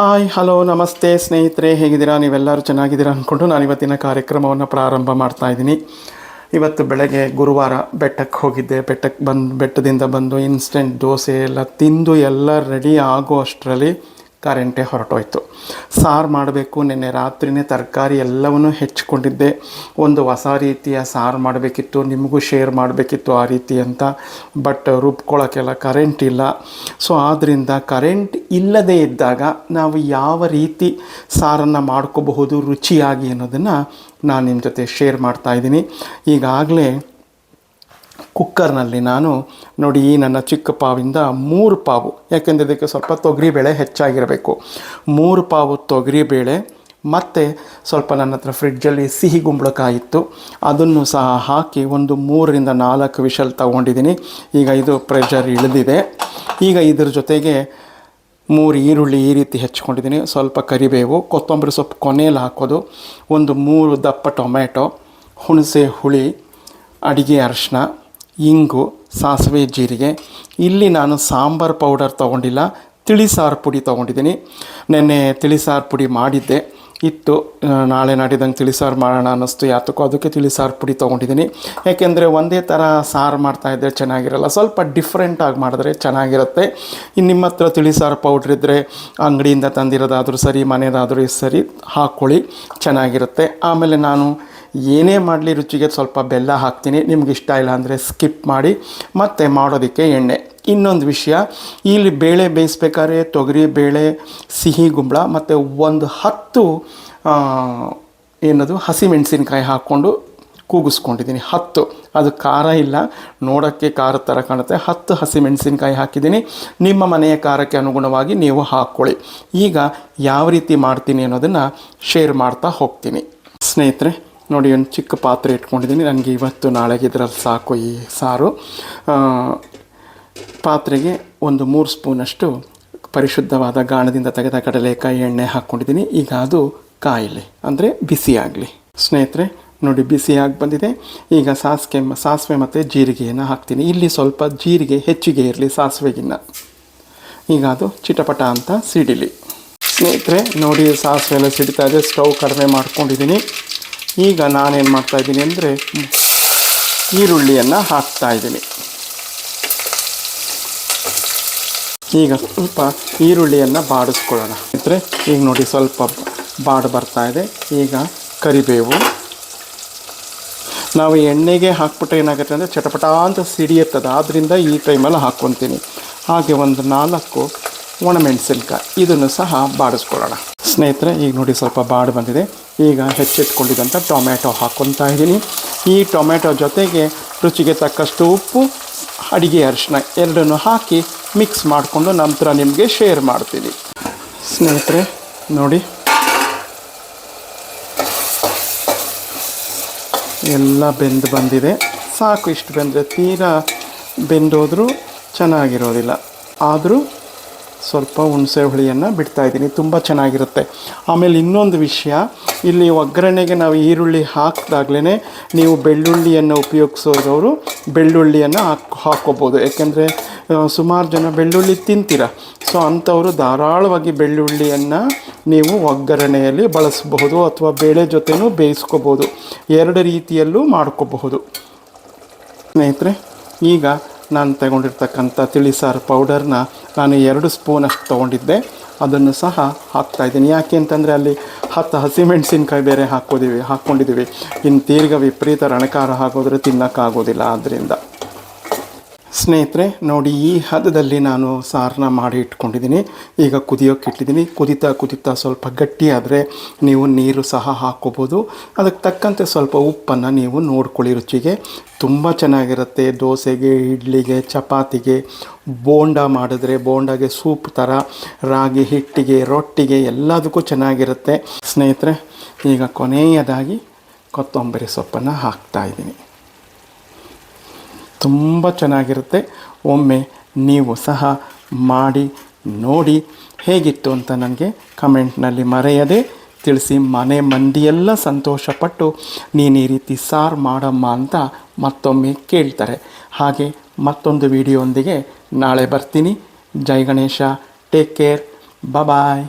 Hi, hello, ನಮಸ್ತೆ ಸ್ನೇಹಿತರೆ, ಹೇಗಿದ್ದೀರಾ? ನೀವೆಲ್ಲರೂ ಚೆನ್ನಾಗಿದ್ದೀರಾ ಅಂದ್ಕೊಂಡು ನಾನು ಇವತ್ತಿನ ಕಾರ್ಯಕ್ರಮವನ್ನು ಪ್ರಾರಂಭ ಮಾಡ್ತಾ ಇದ್ದೀನಿ. ಇವತ್ತು ಬೆಳಗ್ಗೆ ಗುರುವಾರ ಬೆಟ್ಟಕ್ಕೆ ಹೋಗಿದ್ದೆ. ಬೆಟ್ಟಕ್ಕೆ ಬಂದು, ಬೆಟ್ಟದಿಂದ ಬಂದು ಇನ್ಸ್ಟೆಂಟ್ ದೋಸೆ ಎಲ್ಲ ತಿಂದು ಎಲ್ಲ ರೆಡಿ ಆಗೋ ಅಷ್ಟರಲ್ಲಿ ಕರೆಂಟೇ ಹೊರಟೋಯ್ತು. ಸಾರು ಮಾಡಬೇಕು, ನಿನ್ನೆ ರಾತ್ರಿನೇ ತರಕಾರಿ ಎಲ್ಲವನ್ನೂ ಹೆಚ್ಚಿಕೊಂಡಿದ್ದೆ ಒಂದು ಹೊಸ ರೀತಿಯ ಸಾರು ಮಾಡಬೇಕಿತ್ತು, ನಿಮಗೂ ಶೇರ್ ಮಾಡಬೇಕಿತ್ತು ಆ ರೀತಿ ಅಂತ. ಬಟ್ ರುಬ್ಕೊಳ್ಳೋಕ್ಕೆಲ್ಲ ಕರೆಂಟ್ ಇಲ್ಲ. ಸೊ ಆದ್ದರಿಂದ ಕರೆಂಟ್ ಇಲ್ಲದೇ ಇದ್ದಾಗ ನಾವು ಯಾವ ರೀತಿ ಸಾರನ್ನು ಮಾಡ್ಕೋಬಹುದು ರುಚಿಯಾಗಿ ಅನ್ನೋದನ್ನು ನಾನು ನಿಮ್ಮ ಜೊತೆ ಶೇರ್ ಮಾಡ್ತಾಯಿದ್ದೀನಿ ಈಗಾಗಲೇ ಕುಕ್ಕರ್ನಲ್ಲಿ ನಾನು ನೋಡಿ ನನ್ನ ಚಿಕ್ಕ ಪಾವಿಂದ ಮೂರು ಪಾವು, ಯಾಕೆಂದರೆ ಇದಕ್ಕೆ ಸ್ವಲ್ಪ ತೊಗರಿಬೇಳೆ ಹೆಚ್ಚಾಗಿರಬೇಕು. ಮೂರು ಪಾವು ತೊಗರಿಬೇಳೆ ಮತ್ತು ಸ್ವಲ್ಪ ನನ್ನ ಹತ್ರ ಫ್ರಿಡ್ಜಲ್ಲಿ ಸಿಹಿ ಗುಂಬಳಕಾಯಿ ಇತ್ತು. ಅದನ್ನು ಸಹ ಹಾಕಿ ಒಂದು ಮೂರರಿಂದ ನಾಲ್ಕು ವಿಷಲ್ ತಗೊಂಡಿದ್ದೀನಿ. ಈಗ ಇದು ಪ್ರೆಷರ್ ಇಳಿದಿದೆ. ಈಗ ಇದ್ರ ಜೊತೆಗೆ ಮೂರು ಈರುಳ್ಳಿ ಈ ರೀತಿ ಹೆಚ್ಕೊಂಡಿದ್ದೀನಿ. ಸ್ವಲ್ಪ ಕರಿಬೇವು, ಕೊತ್ತಂಬರಿ ಸೊಪ್ಪು ಕೊನೆಯಲ್ಲಿ ಹಾಕೋದು. ಒಂದು ಮೂರು ದಪ್ಪ ಟೊಮೆಟೊ ಹುಣಸೆ ಹುಳಿ, ಅಡಿಗೆ ಅರಿಶಿನ ಇಂಗು, ಸಾಸಿವೆ ಜೀರಿಗೆ. ಇಲ್ಲಿ ನಾನು ಸಾಂಬಾರು ಪೌಡರ್ ತೊಗೊಂಡಿಲ್ಲ, ತಿಳಿಸಾರು ಪುಡಿ ತೊಗೊಂಡಿದ್ದೀನಿ. ನೆನ್ನೆ ತಿಳಿಸಾರು ಪುಡಿ ಮಾಡಿದ್ದೆ. ಇತ್ತು ನಾಳೆ ನಾಡಿದಂಗೆ ತಿಳಿಸಾರು ಮಾಡೋಣ ಅನ್ನಿಸ್ತು, ಯಾತಕ್ಕೂ ಅದಕ್ಕೆ ತಿಳಿಸಾರು ಪುಡಿ ತೊಗೊಂಡಿದ್ದೀನಿ. ಯಾಕೆಂದರೆ ಒಂದೇ ಥರ ಸಾರು ಮಾಡ್ತಾಯಿದ್ರೆ ಚೆನ್ನಾಗಿರಲ್ಲ. ಸ್ವಲ್ಪ ಡಿಫ್ರೆಂಟಾಗಿ ಮಾಡಿದ್ರೆ ಚೆನ್ನಾಗಿರುತ್ತೆ. ಇನ್ನು ನಿಮ್ಮ ಹತ್ರ ತಿಳಿಸಾರು ಪೌಡ್ರ್ ಇದ್ದರೆ ಅಂಗಡಿಯಿಂದ ತಂದಿರೋದಾದರೂ ಸರಿ ಮನೆಯದಾದರೂ ಸರಿ ಹಾಕ್ಕೊಳ್ಳಿ ಚೆನ್ನಾಗಿರುತ್ತೆ. ಆಮೇಲೆ ನಾನು ಏನೇ ಮಾಡಲಿ ರುಚಿಗೆ ಸ್ವಲ್ಪ ಬೆಲ್ಲ ಹಾಕ್ತೀನಿ. ನಿಮ್ಗೆ ಇಷ್ಟ ಇಲ್ಲ ಅಂದರೆ ಸ್ಕಿಪ್ ಮಾಡಿ ಮತ್ತು ಮಾಡೋದಕ್ಕೆ ಎಣ್ಣೆ. ಇನ್ನೊಂದು ವಿಷಯ, ಇಲ್ಲಿ ಬೇಳೆ ಬೇಯಿಸ್ಬೇಕಾದ್ರೆ ತೊಗರಿ, ಬೇಳೆ, ಸಿಹಿ ಗುಂಬಳ ಮತ್ತು ಒಂದು ಹತ್ತು ಏನದು, ಹಸಿಮೆಣಸಿನ್ಕಾಯಿ ಹಾಕ್ಕೊಂಡು ಕೂಗಿಸ್ಕೊಂಡಿದ್ದೀನಿ. ಹತ್ತು. ಅದು ಖಾರ ಇಲ್ಲ. ನೋಡೋಕ್ಕೆ ಖಾರ ಥರ ಕಾಣುತ್ತೆ. ಹತ್ತು ಹಸಿಮೆಣಸಿನ್ಕಾಯಿ ಹಾಕಿದ್ದೀನಿ. ನಿಮ್ಮ ಮನೆಯ ಖಾರಕ್ಕೆ ಅನುಗುಣವಾಗಿ ನೀವು ಹಾಕ್ಕೊಳ್ಳಿ. ಈಗ ಯಾವ ರೀತಿ ಮಾಡ್ತೀನಿ ಅನ್ನೋದನ್ನು ಶೇರ್ ಮಾಡ್ತಾ ಹೋಗ್ತೀನಿ. ಸ್ನೇಹಿತರೆ ನೋಡಿ, ಒಂದು ಚಿಕ್ಕ ಪಾತ್ರೆ ಇಟ್ಕೊಂಡಿದ್ದೀನಿ. ನನಗೆ ಇವತ್ತು ನಾಳೆಗೆ ಇದರಲ್ಲಿ ಸಾಕು ಈ ಸಾರು. ಪಾತ್ರೆಗೆ ಒಂದು ಮೂರು ಸ್ಪೂನಷ್ಟು ಪರಿಶುದ್ಧವಾದ ಗಾಣದಿಂದ ತೆಗೆದ ಕಡಲೆಕಾಯಿ ಎಣ್ಣೆ ಹಾಕ್ಕೊಂಡಿದ್ದೀನಿ. ಈಗ ಅದು ಕಾಯಿಲೆ, ಅಂದರೆ ಬಿಸಿಯಾಗಲಿ ಸ್ನೇಹಿತರೆ, ನೋಡಿ ಬಿಸಿಯಾಗಿ ಬಂದಿದೆ. ಈಗ ಸಾಸಿಗೆ ಸಾಸಿವೆ ಮತ್ತು ಜೀರಿಗೆಯನ್ನು ಹಾಕ್ತೀನಿ. ಇಲ್ಲಿ ಸ್ವಲ್ಪ ಜೀರಿಗೆ ಹೆಚ್ಚಿಗೆ ಇರಲಿ, ಸಾಸಿವೆಗಿನ್ನ. ಈಗ ಅದು ಚಿಟಪಟ ಅಂತ ಸಿಡಿಲಿ. ಸ್ನೇಹಿತರೆ, ನೋಡಿ, ಸಾಸಿವೆ ಎಲ್ಲ ಸಿಡಿತಾ ಇದೆ. ಸ್ಟವ್ ಕಡಿಮೆ ಮಾಡ್ಕೊಂಡಿದ್ದೀನಿ. ಈಗ ನಾನೇನು ಮಾಡ್ತಾಯಿದ್ದೀನಿ ಅಂದರೆ ಈರುಳ್ಳಿಯನ್ನು ಹಾಕ್ತಾ ಇದ್ದೀನಿ. ಈಗ ಸ್ವಲ್ಪ ಈರುಳ್ಳಿಯನ್ನು ಬಾಡಿಸ್ಕೊಳ್ಳೋಣ. ಅಂದರೆ ಈಗ ನೋಡಿ ಸ್ವಲ್ಪ ಬಾಡು ಬರ್ತಾ ಇದೆ. ಈಗ ಕರಿಬೇವು. ನಾವು ಎಣ್ಣೆಗೆ ಹಾಕ್ಬಿಟ್ರೆ ಏನಾಗುತ್ತೆ ಅಂದರೆ ಚಟಪಟ ಅಂತ ಸಿಡಿಯುತ್ತದೆ. ಆದ್ದರಿಂದ ಈ ಟೈಮಲ್ಲಿ ಹಾಕ್ಕೊತೀನಿ ಹಾಗೆ ಒಂದು ನಾಲ್ಕು ಒಣಮೆಣಸಿನ್ಕಾಯಿ ಇದನ್ನು ಸಹ ಬಾಡಿಸ್ಕೊಳ್ಳೋಣ. ಸ್ನೇಹಿತರೆ, ಈಗ ನೋಡಿ ಸ್ವಲ್ಪ ಬಾಡು ಬಂದಿದೆ. ಈಗ ಹೆಚ್ಚಿಟ್ಕೊಂಡಿದ್ದಂಥ ಟೊಮ್ಯಾಟೊ ಹಾಕ್ಕೊತಾ ಇದ್ದೀನಿ. ಈ ಟೊಮ್ಯಾಟೊ ಜೊತೆಗೆ ರುಚಿಗೆ ತಕ್ಕಷ್ಟು ಉಪ್ಪು, ಅಡಿಗೆ ಅರಿಶಿನ ಎರಡನ್ನು ಹಾಕಿ ಮಿಕ್ಸ್ ಮಾಡಿಕೊಂಡು ನಂತರ ನಿಮಗೆ ಶೇರ್ ಮಾಡ್ತೀನಿ. ಸ್ನೇಹಿತರೆ, ನೋಡಿ. ಎಲ್ಲ ಬೆಂದು ಬಂದಿದೆ. ಸಾಕು ಇಷ್ಟು ಬೆಂದರೆ ತೀರಾ ಬೆಂದೋದರೂ ಚೆನ್ನಾಗಿರೋದಿಲ್ಲ. ಆದರೂ ಸ್ವಲ್ಪ ಹುಣಸೆ ಹುಳಿಯನ್ನು ಬಿಡ್ತಾ ಇದ್ದೀನಿ. ತುಂಬ ಚೆನ್ನಾಗಿರುತ್ತೆ. ಆಮೇಲೆ ಇನ್ನೊಂದು ವಿಷಯ, ಇಲ್ಲಿ ಒಗ್ಗರಣೆಗೆ ನಾವು ಈರುಳ್ಳಿ ಹಾಕಿದಾಗ್ಲೇ ನೀವು ಬೆಳ್ಳುಳ್ಳಿಯನ್ನು ಉಪಯೋಗಿಸೋದವರು ಬೆಳ್ಳುಳ್ಳಿಯನ್ನು ಹಾಕ್, ಹಾಕ್ಕೋಬೋದು. ಯಾಕೆಂದರೆ ಸುಮಾರು ಜನ ಬೆಳ್ಳುಳ್ಳಿ ತಿಂತೀರ. ಸೊ, ಅಂಥವರು ಧಾರಾಳವಾಗಿ ಬೆಳ್ಳುಳ್ಳಿಯನ್ನು ನೀವು ಒಗ್ಗರಣೆಯಲ್ಲಿ ಬಳಸಬಹುದು ಅಥವಾ ಬೇಳೆ ಜೊತೆನೂ ಬೇಯಿಸ್ಕೋಬೋದು. ಎರಡು ರೀತಿಯಲ್ಲೂ ಮಾಡ್ಕೋಬಹುದು. ಸ್ನೇಹಿತರೆ, ಈಗ ನಾನು ತಗೊಂಡಿರ್ತಕ್ಕಂಥ ತಿಳಿಸಾರು ಪೌಡರ್ನ ನಾನು ಎರಡು ಸ್ಪೂನಷ್ಟು ತೊಗೊಂಡಿದ್ದೆ. ಅದನ್ನು ಸಹ ಹಾಕ್ತಾಯಿದ್ದೀನಿ ಯಾಕೆ ಅಂತಂದರೆ ಅಲ್ಲಿ ಹತ್ತು ಹಸಿಮೆಣಸಿನ್ಕಾಯಿ ಬೇರೆ ಹಾಕೋದಿವಿ, ಹಾಕ್ಕೊಂಡಿದ್ದೀವಿ. ಇನ್ನು ತೀರ್ಘ ವಿಪರೀತ ರಣಕಾರ ಹಾಕೋದ್ರೆ ತಿನ್ನೋಕ್ಕಾಗೋದಿಲ್ಲ ಆದ್ದರಿಂದ ಸ್ನೇಹಿತರೆ, ನೋಡಿ ಈ ಹದದಲ್ಲಿ ನಾನು ಸಾರನ್ನ ಮಾಡಿ ಇಟ್ಕೊಂಡಿದ್ದೀನಿ. ಈಗ ಕುದಿಯೋಕೆ ಇಟ್ಟಿದ್ದೀನಿ. ಕುದಿತಾ ಕುದಿತಾ ಸ್ವಲ್ಪ ಗಟ್ಟಿಯಾದರೆ ನೀವು ನೀರು ಸಹ ಹಾಕ್ಕೋಬೋದು ಅದಕ್ಕೆ ತಕ್ಕಂತೆ ಸ್ವಲ್ಪ ಉಪ್ಪನ್ನು ನೀವು ನೋಡ್ಕೊಳ್ಳಿ ರುಚಿಗೆ. ತುಂಬ ಚೆನ್ನಾಗಿರುತ್ತೆ ದೋಸೆಗೆ, ಇಡ್ಲಿಗೆ, ಚಪಾತಿಗೆ. ಬೋಂಡ ಮಾಡಿದ್ರೆ ಬೋಂಡಾಗೆ ಸೂಪ್ ಥರ ರಾಗಿ, ಹಿಟ್ಟಿಗೆ, ರೊಟ್ಟಿಗೆ ಎಲ್ಲದಕ್ಕೂ ಚೆನ್ನಾಗಿರುತ್ತೆ. ಸ್ನೇಹಿತರೆ, ಈಗ ಕೊನೆಯದಾಗಿ ಕೊತ್ತಂಬರಿ ಸೊಪ್ಪನ್ನು ಹಾಕ್ತಾ ಇದ್ದೀನಿ. ತುಂಬ ಚೆನ್ನಾಗಿರುತ್ತೆ. ಒಮ್ಮೆ ನೀವು ಸಹ ಮಾಡಿ, ನೋಡಿ ಹೇಗಿತ್ತು ಅಂತ ನನಗೆ ಕಮೆಂಟ್ನಲ್ಲಿ ಮರೆಯದೆ ತಿಳಿಸಿ ಮನೆ ಮಂದಿಯೆಲ್ಲ ಸಂತೋಷಪಟ್ಟು ನೀನು ಈ ರೀತಿ ಸಾರು ಮಾಡಮ್ಮ ಅಂತ ಮತ್ತೊಮ್ಮೆ ಕೇಳ್ತಾರೆ. ಹಾಗೆ ಮತ್ತೊಂದು ವಿಡಿಯೋಂದಿಗೆ ನಾಳೆ ಬರ್ತೀನಿ. ಜೈ ಗಣೇಶ, ಟೇಕ್ ಕೇರ್ ಬಾಯ್